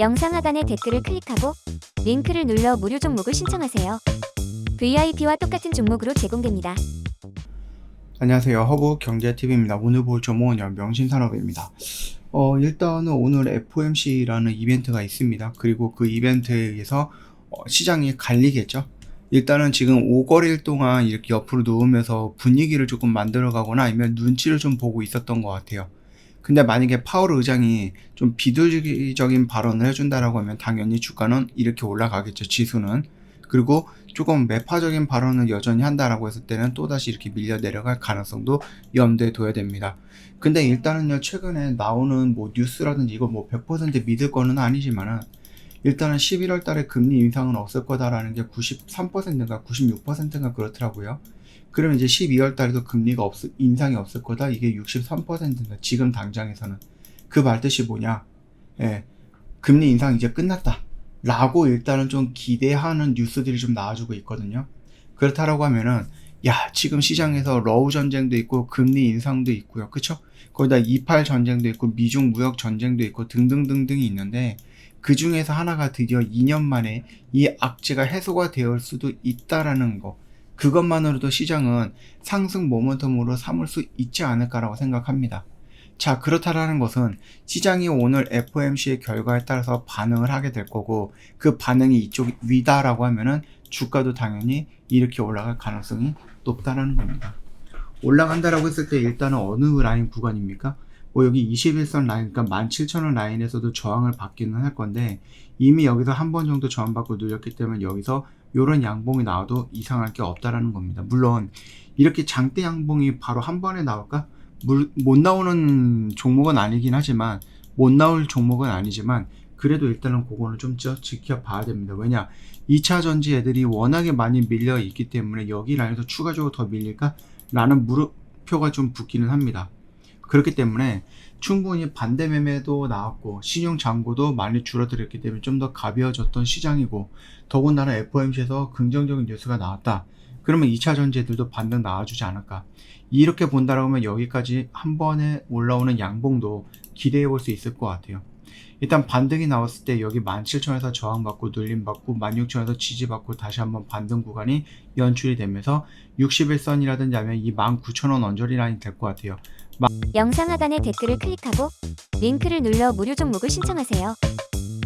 영상 하단의 댓글을 클릭하고 링크를 눌러 무료 종목을 신청하세요. VIP와 똑같은 종목으로 제공됩니다. 안녕하세요. 허브 경제TV입니다. 오늘 볼 종목은 명신산업입니다. 어, 일단은 오늘 FOMC라는 이벤트가 있습니다. 그리고 그 이벤트에 의해서 어, 시장이 갈리겠죠. 일단은 지금 5거래일 동안 이렇게 옆으로 누우면서 분위기를 조금 만들어가거나 아니면 눈치를 좀 보고 있었던 것 같아요. 근데 만약에 파월 의장이 좀 비둘기적인 발언을 해준다라고 하면 당연히 주가는 이렇게 올라가겠죠. 지수는. 그리고 조금 매파적인 발언을 여전히 한다라고 했을 때는 또다시 이렇게 밀려 내려갈 가능성도 염두에 둬야 됩니다. 근데 일단은요, 최근에 나오는 뭐 뉴스라든지 이거 뭐 100% 믿을 거는 아니지만은 일단은 11월 달에 금리 인상은 없을 거다라는 게 93%인가 96%인가 그렇더라고요. 그러면 이제 12월 달에도 금리가 없, 인상이 없을 거다. 이게 63%인가 지금 당장에서는. 그 말뜻이 뭐냐? 예. 금리 인상 이제 끝났다. 라고 일단은 좀 기대하는 뉴스들이 좀 나와주고 있거든요. 그렇다라고 하면은 야 지금 시장에서 러우 전쟁도 있고 금리 인상도 있고요. 그쵸? 거기다 28 전쟁도 있고 미중 무역 전쟁도 있고 등등등등이 있는데 그 중에서 하나가 드디어 2년 만에 이 악재가 해소가 되을 수도 있다라는 거. 그것만으로도 시장은 상승 모멘텀으로 삼을 수 있지 않을까라고 생각합니다. 자, 그렇다라는 것은 시장이 오늘 FOMC의 결과에 따라서 반응을 하게 될 거고 그 반응이 이쪽 위다라고 하면은 주가도 당연히 이렇게 올라갈 가능성이 높다라는 겁니다. 올라간다라고 했을 때 일단은 어느 라인 구간입니까? 뭐 여기 21선 라인, 그러니까 17,000원 라인에서도 저항을 받기는 할 건데 이미 여기서 한 번 정도 저항받고 눌렸기 때문에 여기서 이런 양봉이 나와도 이상할 게 없다라는 겁니다. 물론 이렇게 장대 양봉이 바로 한 번에 나올까? 물, 못 나오는 종목은 아니긴 하지만 못 나올 종목은 아니지만 그래도 일단은 그거는 좀 지- 지켜봐야 됩니다. 왜냐 2차 전지 애들이 워낙에 많이 밀려 있기 때문에 여기 라인에서 추가적으로 더 밀릴까? 라는 물음표가 좀 붙기는 합니다. 그렇기 때문에 충분히 반대 매매도 나왔고 신용 잔고도 많이 줄어들었기 때문에 좀 더 가벼워졌던 시장이고 더군다나 FOMC에서 긍정적인 뉴스가 나왔다. 그러면 2차 전지들도 반등 나와주지 않을까. 이렇게 본다라고 하면 여기까지 한 번에 올라오는 양봉도 기대해 볼 수 있을 것 같아요. 일단 반등이 나왔을 때 여기 17,000에서 저항받고 눌림받고 16,000에서 지지받고 다시 한번 반등 구간이 연출이 되면서 61선이라든지 하면 이 19,000원 언저리 라인이 될 것 같아요. 영상 하단의 댓글을 클릭하고 링크를 눌러 무료 종목을 신청하세요.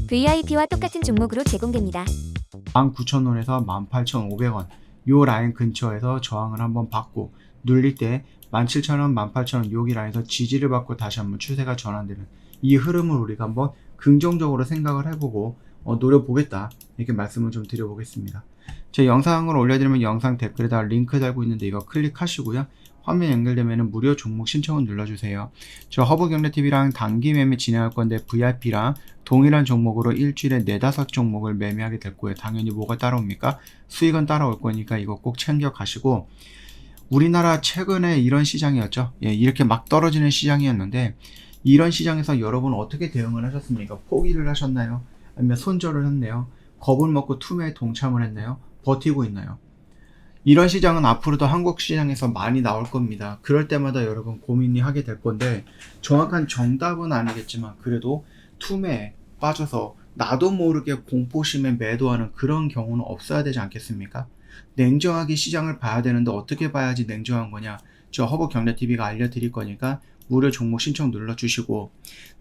VIP와 똑같은 종목으로 제공됩니다. 19,000원에서 18,500원 요 라인 근처에서 저항을 한번 받고 눌릴 때 17,000원, 18,000원 여기 라인에서 지지를 받고 다시 한번 추세가 전환되는 이 흐름을 우리가 한번 긍정적으로 생각을 해보고 어, 노려보겠다 이렇게 말씀을 좀 드려보겠습니다. 제 영상을 올려드리면 영상 댓글에다 링크 달고 있는데 이거 클릭하시고요. 화면 연결되면 무료 종목 신청을 눌러주세요. 저 허브 경제TV랑 단기 매매 진행할 건데 VIP랑 동일한 종목으로 일주일에 네다섯 종목을 매매하게 될 거예요. 당연히 뭐가 따라옵니까? 수익은 따라올 거니까 이거 꼭 챙겨 가시고 우리나라 최근에 이런 시장이었죠. 예, 이렇게 막 떨어지는 시장이었는데 이런 시장에서 여러분 어떻게 대응을 하셨습니까? 포기를 하셨나요? 아니면 손절을 했나요? 겁을 먹고 투매에 동참을 했나요? 버티고 있나요? 이런 시장은 앞으로도 한국 시장에서 많이 나올 겁니다. 그럴 때마다 여러분 고민이 하게 될 건데 정확한 정답은 아니겠지만 그래도 투매에 빠져서 나도 모르게 공포심에 매도하는 그런 경우는 없어야 되지 않겠습니까? 냉정하게 시장을 봐야 되는데 어떻게 봐야지 냉정한 거냐? 저 허브 경제TV가 알려드릴 거니까 무료 종목 신청 눌러주시고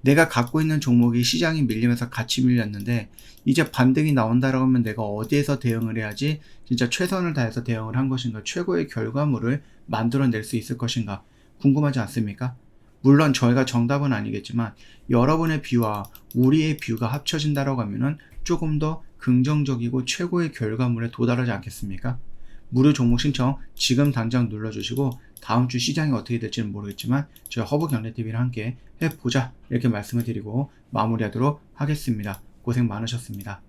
내가 갖고 있는 종목이 시장이 밀리면서 같이 밀렸는데 이제 반등이 나온다라고 하면 내가 어디에서 대응을 해야지 진짜 최선을 다해서 대응을 한 것인가 최고의 결과물을 만들어낼 수 있을 것인가 궁금하지 않습니까? 물론 저희가 정답은 아니겠지만 여러분의 뷰와 우리의 뷰가 합쳐진다라고 하면은 조금 더 긍정적이고 최고의 결과물에 도달하지 않겠습니까? 무료 종목 신청 지금 당장 눌러주시고 다음 주 시장이 어떻게 될지는 모르겠지만 저희 허브 경제TV랑 함께 해보자 이렇게 말씀을 드리고 마무리하도록 하겠습니다. 고생 많으셨습니다.